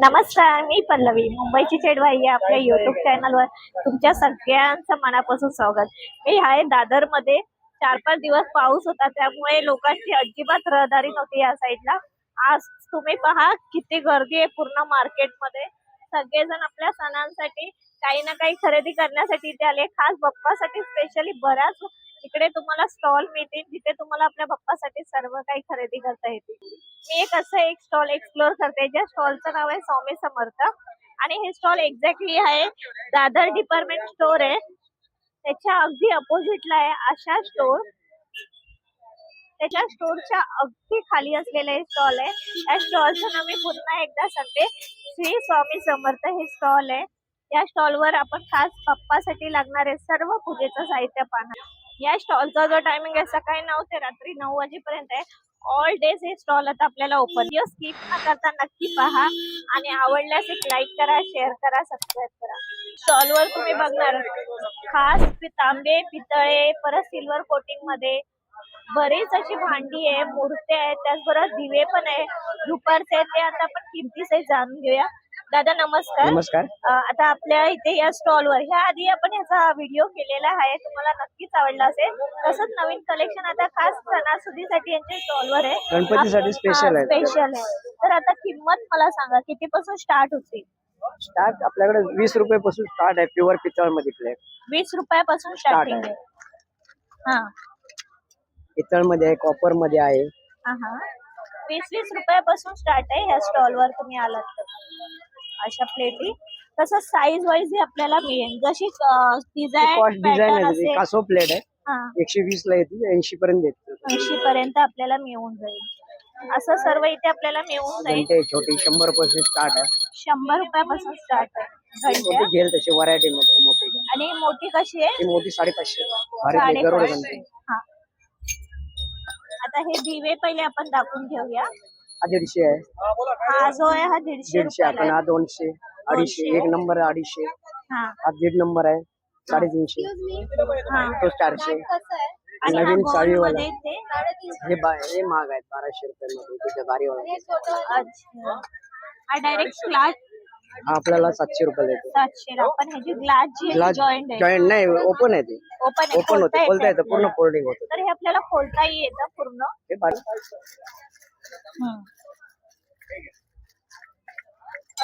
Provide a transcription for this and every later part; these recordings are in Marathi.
नमस्कार मी पल्लवी मुंबईची चेडवाई या आपल्या युट्यूब चॅनलवर तुमच्या सगळ्यांचं मनापासून स्वागत. मी आहे दादरमध्ये चार पाच दिवस पाऊस होता त्यामुळे लोकांची अजिबात रहदारी नव्हती या साईडला आज तुम्ही पहा किती गर्दी आहे पूर्ण मार्केटमध्ये. सगळेजण आपल्या सणांसाठी काही ना काही खरेदी करण्यासाठी इथे आले. खास बाप्पासाठी स्पेशली बऱ्याच इकडे तुम्हाला स्टॉल मिळतील जिथे तुम्हाला आपल्या बाप्पासाठी सर्व काही खरेदी करता येतील. मी एक असं एक स्टॉल एक्सप्लोर करते ज्या स्टॉलचं नाव आहे स्वामी समर्थ. आणि हे स्टॉल एक्झॅक्टली आहे दादर डिपार्टमेंट स्टोर आहे. त्याच्या अगदी अपोजिटला आहे आशा स्टोर त्याच्या स्टोरच्या अगदी खाली असलेलं हे स्टॉल आहे. या स्टॉलचं नाव मी पुन्हा एकदा सांगते. श्री स्वामी समर्थ हे स्टॉल आहे. या स्टॉलवर आपण खास पप्पासाठी लागणारे सर्व पूजेचं साहित्य पाहणार. या स्टॉलचा जो टायमिंग आहे सकाळी नऊ ते रात्री नऊ वाजेपर्यंत आहे. ऑल डेज हे स्टॉल आता आपल्याला ओपन व्हिडिओ स्किप न करता नक्की पहा आणि आवडल्यास एक लाईक करा शेअर करा सबस्क्राईब करा. स्टॉलवर तुम्ही बघणार. खास तांबे पितळे परत सिल्वर कोटिंगमध्ये बरीच अशी भांडी आहे मूर्त्या आहेत त्याचबरोबर दिवे पण आहे. दुपारचे ते आता आपण किमती जाणून घेऊया. दादा नमस्कार. नमस्कार. अ, आता आपल्या इथे या स्टॉलवर. ह्या आधी आपण ह्याचा व्हिडिओ केलेला आहे. तुम्हाला नक्कीच आवडला असेल. तसंच नवीन कलेक्शन आता खास सणासुदीसाठी यांच्या स्टॉलवर आहे. गणपतीसाठी special आहे. स्पेशल आहे. तर आता किंमत मला सांगा किती पासून स्टार्ट होते? स्टार्ट आपल्याकडे वीस रुपये पासून स्टार्ट आहे प्युअर पितळमध्ये प्लेट वीस रुपयापासून स्टार्टिंग आहे. हा. पितळमध्ये आहे कॉपरमध्ये आहे. हा वीस वीस रुपयापासून स्टार्ट आहे ह्या स्टॉलवर तुम्ही आलात तर. अशा प्लेटी तसं साईज वाईज आपल्याला मिळेल. जशी डिझाईन. असेल कासो प्लेट आहे एकशे वीस ला येते ऐंशी पर्यंत येते ऐंशी पर्यंत आपल्याला मिळून जाईल. असं सर्व इथे आपल्याला मिळून जाईल. छोटी शंभर रुपये स्टार्ट आहे. शंभर रुपयापासून स्टार्ट आहे. घेईल तशी व्हरायटी मध्ये मोठी. आणि मोठी कशी आहे? मोठी साडेपाचशे. आता हे दिवे पहिले आपण दाखवून घेऊया. हा दीडशे आहे. हा जो आहे हा दीडशे दीडशे आपण हा आहे. दोनशे अडीचशे एक नंबर आहे अडीचशे. हा. हा दीड नंबर आहे साडेतीनशे. हा. तो चारशे. आणि हा नवीन चाळीवाला. मध्ये ते हे बा हे महाग आहेत बाराशे रुपये मध्ये भारीवाला अच्छा. हा डायरेक्ट ग्लास हा आपल्याला सातशे रुपये येतो. सातशे आपण ह्याची ग्लास जी आहे ग्लास जॉईंट आहे. जॉईंट नाही ओपन आहे ते. ओपन ओपन होते खोलता येतं. पूर्ण. फोल्डिंग होतं. तर हे आपल्याला खोलताही येतं पूर्ण. हे बारीक हम्म.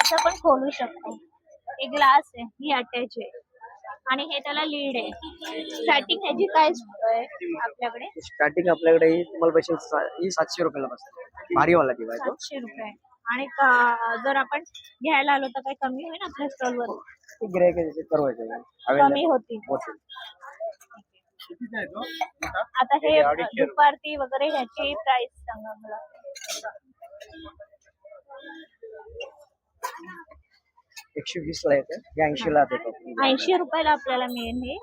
असं पण खोलू शकतो. एक ग्लास आहे ही अटॅच आहे. आणि हे त्याला लीड आहे. स्टार्टिंग ह्याची काय आहे आपल्याकडे? स्टार्टिंग आपल्याकडे ही तुम्हाला पैसे ही सातशे रुपयाला बसते. भारीवाला दिवा आहे तो सातशे रुपये. आणि का- जर आपण घ्यायला आलो तर काही कमी होईल आपल्या स्टॉलवर ते गिरायक करवायचे कमी होती. होते आता हे दुपारती वगैरे ह्याची प्राइस सांगा मला. एकशे वीस ला येते ऐंशी ला देतो. ऐंशी रुपयाला आपल्याला मिळेल हे.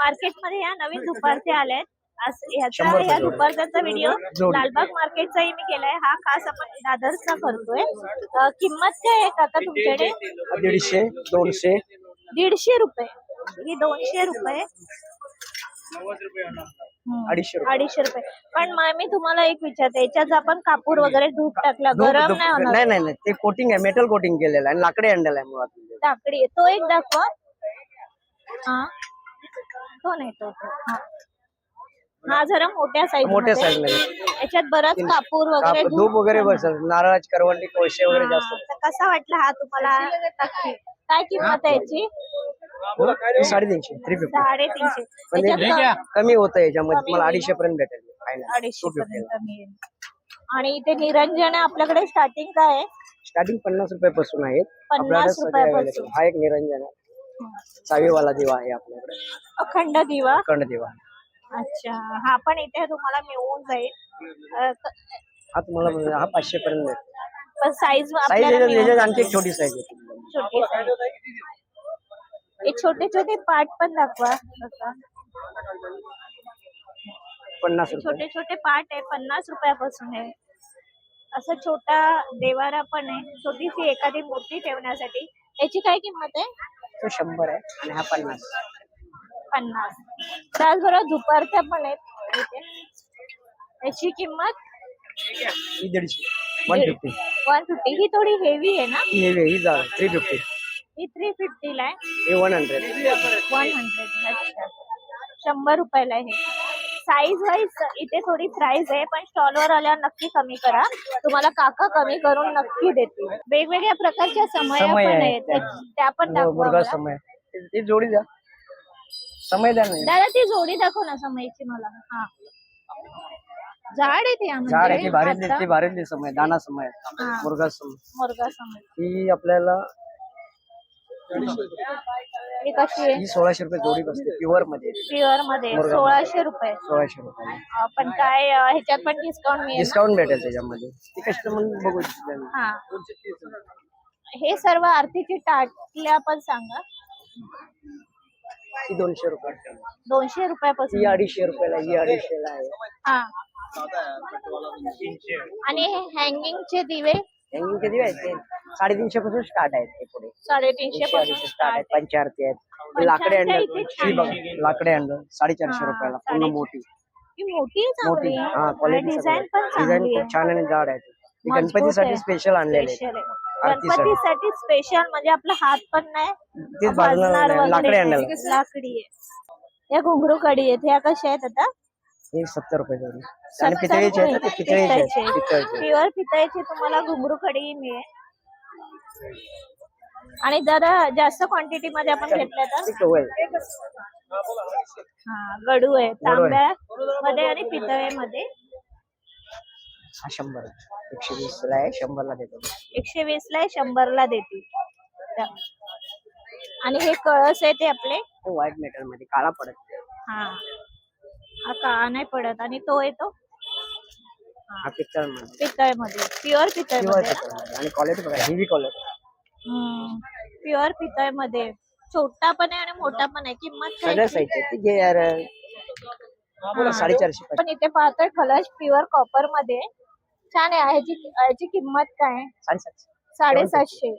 मार्केटमध्ये या नवीन दुपारचे ह्याचा शंभर ह्या. दुपारचा व्हिडिओ. लालबाग मार्केटचाही मी केलाय. हा खास आपण दादरचा करतोय. किंमत काय आहे काका तुमच्याकडे? हा दीडशे दोनशे. दीडशे रुपये. ही दोनशे रुपये. अडीचशे रुपये. अडीचशे रुपये. पण मा- मी तुम्हाला एक विचारते याच्यात आपण कापूर वगैरे धूप टाकला धूप- गरम धूप- नाही होणार. नाही नाही नाही. ते कोटिंग आहे मेटल कोटिंग केलेलं आहे. आणि लाकडी हँडल आहे मुळात लाकडी तो एक दाखवा. हा. तो नाही तो. तो. हा. हा जरा मोठ्या साईज मोठ्या size मध्ये. याच्यात बराच कापूर वगैरे काप- धूप वगैरे बसल. नारळाची करवंडी कोळशे वगैरे जास्त तर कसा वाटला हा तुम्हाला? नक्की काय किंमत आहे याची? साडेतीनशे थ्री फिफ्टी साडेतीनशे. म्हणजे याच्यात कमी होतं याच्यामध्ये तुम्हाला अडीचशे पर्यंत भेटेल फायनल अडीचशे पर्यंत मिळेल. आणि इथे निरंजन आहे आपल्याकडे स्टार्टिंग काय आहे? स्टार्टिंग पन्नास रुपयापासून आहेत. पन्नास आपल्याकडे सगळे रुपयापासून. available. हा एक निरंजन. आहे चावीवाला दिवा आहे आपल्याकडे. अखंड दिवा? अखंड दिवा. अच्छा. हा पण इथे तुम्हाला मिळून जाईल. अं, क- हा तुम्हाला हा पाचशे पर्यंत भेटेल. पण साईज साईज. आणखी एक छोटी साईज आहे. छोटी size. हे छोटे छोटे पार्ट पण दाखवा. पन्नास रुपये. छोटे छोटे पार्ट आहे पन्नास रुपयापासून आहे. असं छोटा देवारा पण आहे. छोटीशी एखादी मूर्ती ठेवण्यासाठी. याची काय किंमत आहे? तो शंभर आहे आणि हा पन्नास. पन्नास. त्याचबरोबर दुपारच्या पण आहेत. इथे. याची किंमत? ही दीडशे. वन फिफ्टी वन फिफ्टी ही थोडी हेवी आहे ना? ही हेवी ही थ्री फिफ्टी ही थ्री फिफ्टीला आहे. हे वन हंड्रेड वन हंड्रेड अच्छा. शंभर रुपयाला आहे साईज वाईज इथे थोडी प्राइस आहे पण स्टॉलवर आल्यावर नक्की कमी करा. तुम्हाला काका कमी करून नक्की देतील. वेगवेगळ्या प्रकारच्या समया समय पण आहेत आहेत. त्या. पण दाखवा मला. समय ती जोडी द्या. समय द्या नाही दादा ती जोडी दाखव ना समयची मला. हा. झाड आहे ती म्हणजे झाड आहे ती आता. भारीतली समय दाना समय हा. मुलगा समय मुर्गा समय ही आपल्याला ही कशी आहे? ही सोळाशे रुपये जोडी बसते प्युअरमध्ये. प्युअरमध्ये मुर्गा. सोळाशे रुपये. सोळाशे रुपये. अं, पण काय अं, ह्याच्यात पण डिस्काउंट मिळेल ना? डिस्काउंट भेटेल त्याच्यामध्ये. ती कस्टमर बघू शकते. हा. हे सर्व आरतीची टाटल्या पण सांगा. दोनशे रुपये दोनशे रुपयापासून. ही अडीचशे रुपयाला ही अडीचशेला आहे. हा. आणि हे हँगिंगचे दिवे? हँगिंग किती आहे ते. साडेतीनशे पासून स्टार्ट आहेत ते पुढे. साडेतीनशे पासून स्टार्ट आहेत. पंचारती आहेत. लाकडे आहे. लाकडे हँडल साडेचारशे रुपयाला पूर्ण मोठी. ही मोठी आहे मोठी हा क्वालिटी डिझाईन खूप छान आणि जाड आहे. ती मजबूत गणपतीसाठी. स्पेशल आणलेले. गणपतीसाठी स्पेशल म्हणजे आपला हात पण नाही लाकडे. हँडल लाकडी आहे. या घुंगरू कडी आहेत ह्या कशा आहेत आता? हे सत्तर रुपये आणि पितळेचे आहेत पितळेचे. आहेत. पितळेचे. प्युअर पितळेची तुम्हाला घुंगरू कडी मिळेल. आणि जरा जास्त क्वांटिटी मध्ये आपण घेतल्या तर? आहे? हा गडू आहे आहे. तांब्या मध्ये आणि पितळेमध्ये हा शंभर. एकशे वीस ला आहे शंभरला देतो. एकशे वीस ला शंभरला देतील त्या. आणि हे कळस आहे ते आपले? व्हाईट मेटलमध्ये काळा पडत. हा. हा काळा नाही पडत. आणि तो येतो हा पितळमध्ये पितळमध्ये प्युअर पितळमध्ये पितळमध्ये आणि क्वालिटी बघा हेवी क्वालिटी प्युअर पितळमध्ये छोटा पण आहे आणि मोठा पण आहे. किंमत काय सगळ्या याची? साईजचे ती घे यार. बोला. साडेचारशे पण इथे पाहतोय कलश प्युअर कॉपरमध्ये छान आहे. ह्याची ह्याची किंमत काय आहे? साडेसातशे.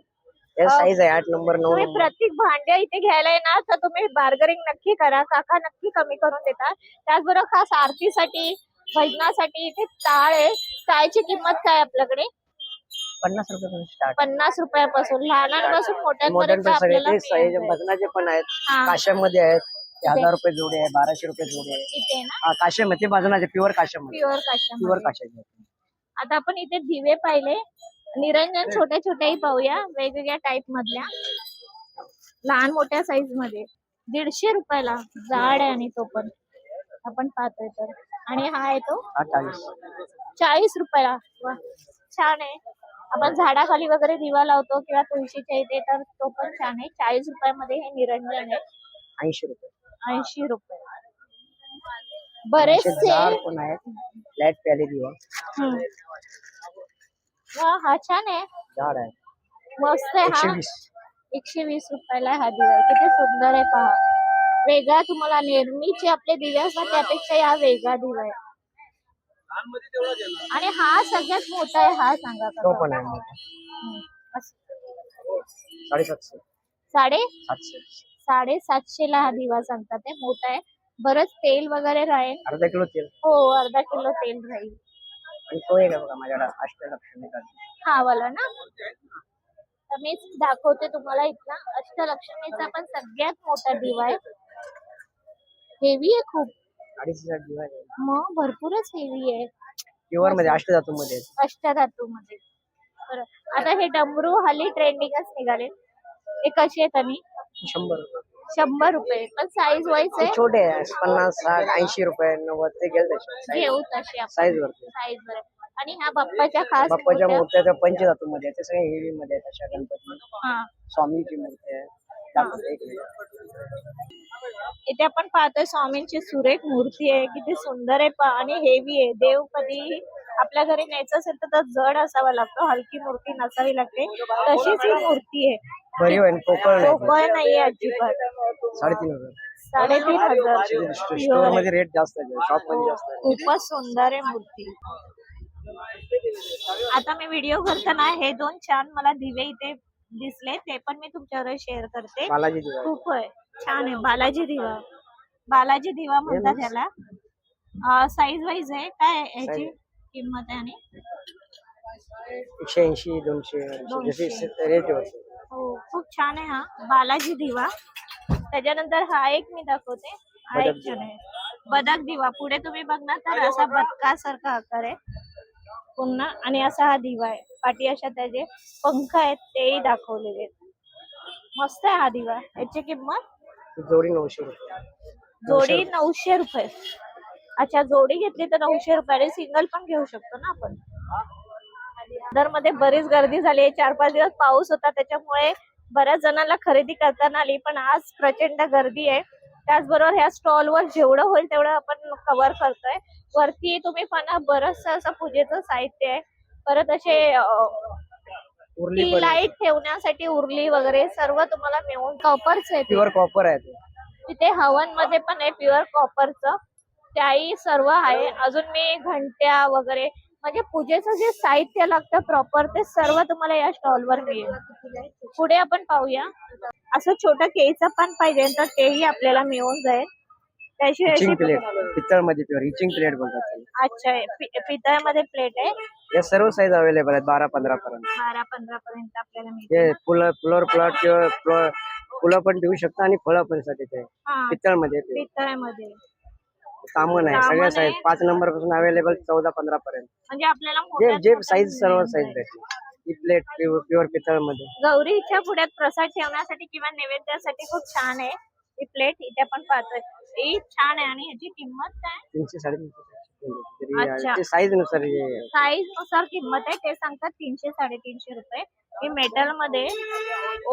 साईज आहे. आठ नंबर नऊ तुम्ही नंबर. प्रत्येक भांड्या इथे घ्यायला येणार तर तुम्ही बार्गरिंग नक्की करा. काका नक्की कमी करून देतात त्याचबरोबर खास आरतीसाठी भजनासाठी इथे टाळ आहे. टाळची किंमत काय आहे आपल्याकडे? पन्नास रुपये स्टार्ट पन्नास रुपयापासून लहानांपासून मोठ्यांपर्यंत मॉडर्न पण सगळे आपल्याला ते साईज मिळतंय. भजनाचे पण आहेत. हा. काश्यामध्ये आहेत. ते हजार रुपये जोडी आहे बाराशे रुपये जोडी आहे इथे ना? हा काश्यामध्ये. ते भजनाचे प्युअर काश्यामध्ये. प्युअर प्युअर काशा काश्याचे आहेत. आता आपण इथे दिवे पाहिले. निरंजन छोट्या छोट्याही पाहूया. वेगवेगळ्या टाईप मधल्या. लहान मोठ्या साईजमध्ये. दीडशे रुपयाला जाड आहे आणि तो पण. आपण पाहतोय तर. आणि हा आहे तो. हा चाळीस. चाळीस रुपयाला. वा छान आहे. आपण झाडाखाली वगैरे दिवा लावतो किंवा तुळशीच्या इथे तर तो पण छान आहे. चाळीस रुपयामध्ये हे निरंजन आहे. ऐंशी रुपये. ऐंशी रुपये. बरेचसे जाड पण आहेत. लाइट प्याले दिवा. हम्म. वा हा छान आहे. झाड आहे. मस्त आहे एकशे हा वीस. एकशे वीस रुपयाला हा दिवा आहे. किती सुंदर आहे पहा. वेगळा तुम्हाला नेहमीचे आपले दिवे असतात त्यापेक्षा हा वेगळा दिवा आहे. आणि हा सगळ्यात मोठा आहे हा सांगा तो. पण आहे. साडेसातशे. साडे? सातशे. साडेसातशे ला हा दिवा सांगतात ते मोठा आहे. बरंच तेल वगैरे राहील. अर्धा किलो तेल. हो अर्धा किलो तेल राहील. आणि तो एक आहे बघा माझ्याकडे अष्टलक्ष्मी हा वाला ना. तर मी दाखवते तुम्हाला इथला. अष्टलक्ष्मीचा पण सगळ्यात मोठा दिवा आहे. हेवी आहे खूप. अडीच हजार दिवा आहे मग भरपूरच हेवी आहे. प्युअरमध्ये अष्टधातू मध्ये. अष्टधातू मध्ये बरं. आता हे डमरू हल्ली ट्रेंडिंगच निघाले. हे कसे आहेत आणि. शंभर रुपये. शंभर रुपये. पण साईज वाईज ते आहे. छोटे आहे. पन्नास साठ ऐंशी रुपये नव्वद ते गेल घेऊ तसे आपण. साईज वरती. साईज वर. आणि ह्या बाप्पाच्या खास बाप्पाच्या मूर्त्या- मूर्त्या पंचधातू मध्ये आहेत. ते सगळे हेवी मध्ये आहेत अशा गणपती. हा. स्वामीची मूर्ती आहे. दाखवतो एक मिनिट. इथे आपण पाहतोय स्वामींची सुरेख मूर्ती आहे किती सुंदर आहे आणि हेवी आहे. देव कधी आपल्या घरी न्यायचं असेल तर तो जड असावा लागतो हलकी मूर्ती नसावी लागते. तशीच ही मूर्ती आहे. पोकळ नाही. अजिबात. साडेतीन हजार. साडेतीन हजार. मध्ये रेट जास्त आहे शॉपमध्ये जास्त आहे. खूपच सुंदर आहे मूर्ती. आता मी व्हिडिओ करताना हे दोन छान मला दिवे इथे दिसले ते पण मी तुमच्यावर शेअर करते. खूप आहे. छान आहे. बालाजी दिवा. बालाजी दिवा म्हणतात त्याला साईज वाईज आहे. काय Size. किंमत आहे आणि? एकशे ऐंशी दोनशे रेट हो खूप छान आहे हा. बालाजी दिवा. त्याच्यानंतर हा एक मी दाखवते. हा एक बदक छान आहे. बदक दिवा. पुढे तुम्ही बघणार तर असा बदकासारखा आकार आहे. पुन्हा आणि असा हा दिवा आहे. पाठी अशा त्याचे पंख आहेत तेही दाखवलेले आहेत. मस्त आहे हा दिवा. याची किंमत? जोडी नऊशे रुपये. जोडी नऊशे रुपये. अच्छा जोडी घेतली तर नऊशे रुपये सिंगल पण घेऊ शकतो ना आपण? दरमध्ये बरीच गर्दी झाली चार पाच दिवस पाऊस होता त्याच्यामुळे बऱ्याच जणांना खरेदी करताना आली पण आज प्रचंड गर्दी आहे. त्याचबरोबर ह्या स्टॉल वर जेवढं होईल तेवढं आपण कव्हर करतोय. वरती तुम्ही पण बरंचसं असं पूजेचं साहित्य आहे. परत असे उरली पण लाइट ठेवण्यासाठी उरली वगैरे सर्व तुम्हाला मिळून कॉपरच आहे. प्युअर कॉपर आहे ते. तिथे हवनमध्ये पण आहे प्युअर कॉपरचं त्याही सर्व आहे. अजून मी घंट्या वगैरे म्हणजे पूजेचं जे साहित्य लागतं प्रॉपर ते सर्व तुम्हाला या स्टॉल वर मिळेल. पुढे आपण पाहूया. असं छोटं केळीचं पान पाहिजे तर तेही आपल्याला मिळून जाईल. त्याशिवाय अशी- प्लेट. पितळमध्ये प्युअर हिचिंग प्लेट बोलतात त्याला. अच्छा पि- पितळमध्ये प्लेट आहे. या सर्व साईज अवेलेबल आहेत बारा पंधरा पर्यंत. बारा पंधरा पर्यंत आपल्याला मिळते हे फुलं फ्लोअर प्लॉट किंवा फ्लो- फुलं पण ठेवू शकता आणि फळं पण साठी ते. हा पितळमध्ये पितळेमध्ये. सामान आहे सामान सगळ्या आहे. साईज पाच नंबरपासून अवेलेबल चौदा पंधरा पर्यंत. म्हणजे आपल्याला जे मोठ्यात जे मोठं साईज सर्व साईज. भेटली. ही प्लेट प्युअर पितळमध्ये गौरीच्या पुढ्यात प्रसाद ठेवण्यासाठी किंवा नैवेद्यासाठी खूप छान आहे. ही प्लेट इथे आपण पाहतोय. ही छान आहे आणि ह्याची किंमत काय? तीनशे साडेतीनशे अच्छा. तरी साईजनुसार हे साईजनुसार किंमत आहे. ते सांगतात तीनशे साडेतीनशे रुपये. ही मेटलमध्ये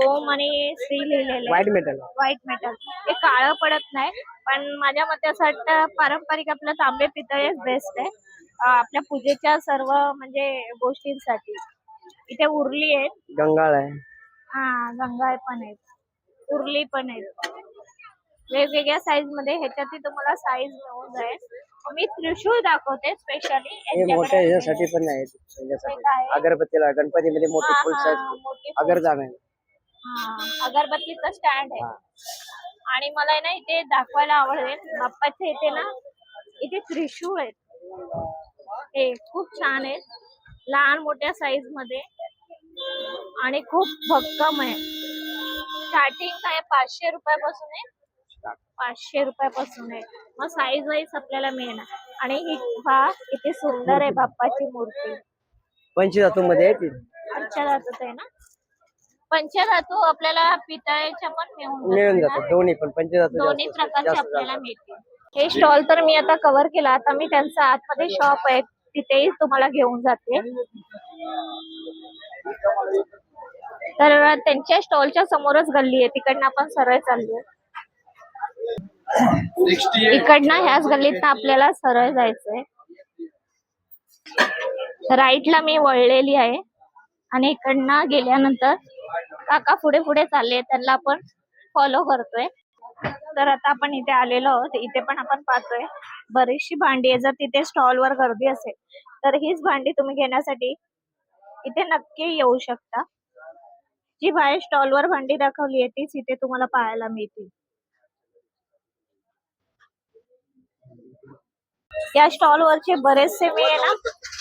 ओम आणि श्री लिहिलेले व्हाईट मेटल व्हाईट मेटल हे काळं पडत नाही पण माझ्या मते असं वाटतं पारंपरिक आपलं तांबे पितळेच बेस्ट आहे. अं, आपल्या पूजेच्या सर्व म्हणजे गोष्टींसाठी. इथे उरली आहेत. गंगाळ आहे. हा गंगाळ पण आहेत. उरली पण आहेत. वेगवेगळ्या साईजमध्ये. ह्याच्यातही तुम्हाला साईज मिळून जाईल. मी त्रिशूळ दाखवते स्पेशली हे मोठ्या ह्याच्यासाठी पण आहे? अगरबत्तीला गणपतीमध्ये मोठी फुल साईज अगरजाम आहे. अगरबत्तीचं स्टँड आहे. आणि मला ना इथे दाखवायला आवडेल. बाप्पाच्या इथे ना इथे त्रिशूळ आहेत. हे खूप छान आहेत. लहान मोठ्या साईजमध्ये. आणि खूप भक्कम आहे. स्टार्टिंग काय? पाचशे रुपयापासून आहे. पाचशे रुपयापासून आहे. मग साईज वाईज आपल्याला मिळणार. आणि ही पहा किती सुंदर आहे बाप्पाची मूर्ती. पंचधातू मध्ये आहे ती. पंचधातूच आहे ना? पंचधातू आपल्याला पितळेच्या पण मिळून मिळून जातात जातात. ना? दोन्ही पण पंचधातू दोन्ही जास्त प्रकारचे जास्त आपल्याला जातात. मिळतील. हे स्टॉल तर मी आता कव्हर केला. आता मी त्यांचा आतमध्ये शॉप आहे. तिथेही तुम्हाला घेऊन जाते. तर त्यांच्या स्टॉलच्या समोरच गल्ली आहे. तिकडनं आपण सरळ चाललोय. इकडनं ह्याच गल्लीत आपल्याला सरळ जायचंय. राईटला मी वळलेली आहे. आणि इकडनं गेल्यानंतर काका पुढे पुढे चालले त्यांना आपण फॉलो करतोय. तर आता आपण इथे आलेलो आहोत. इथे पण आपण पाहतोय. बरीचशी भांडी आहे जर तिथे स्टॉल वर गर्दी असेल तर हीच भांडी तुम्ही घेण्यासाठी इथे नक्की येऊ शकता. जी बाहेर स्टॉल वर भांडी दाखवली आहे तीच इथे तुम्हाला पाहायला मिळतील. या स्टॉल वरचे बरेचसे मी आहे ना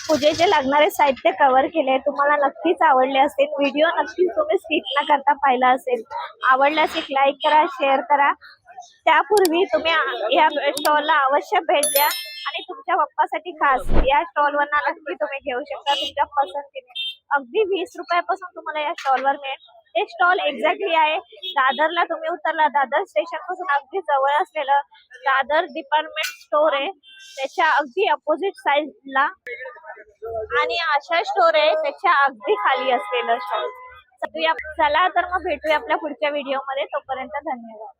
पूजेचे लागणारे साहित्य कव्हर केले तुम्हाला नक्कीच आवडले असेल व्हिडिओ नक्कीच तुम्ही स्किप न करता पाहिला असेल. आवडल्यास एक लाईक करा शेअर करा. त्यापूर्वी तुम्ही या स्टॉलला अवश्य भेट द्या. आणि तुमच्या पप्पासाठी खास या स्टॉलवर नक्की तुम्ही घेऊ शकता तुमच्या पसंतीने. अगदी वीस रुपयापासून तुम्हाला या स्टॉलवर मिळेल. हे स्टॉल एक्झॅक्टली आहे. दादरला तुम्ही उतरला दादर स्टेशनपासून अगदी जवळ असलेलं दादर डिपार्टमेंट स्टोर आहे. त्याच्या अगदी अपोजिट साईडला आणि आशा स्टोर आहे त्याच्या अगदी खाली असलेलं स्टॉल चला तर मग भेटूया आपल्या पुढच्या व्हिडिओमध्ये. तोपर्यंत धन्यवाद.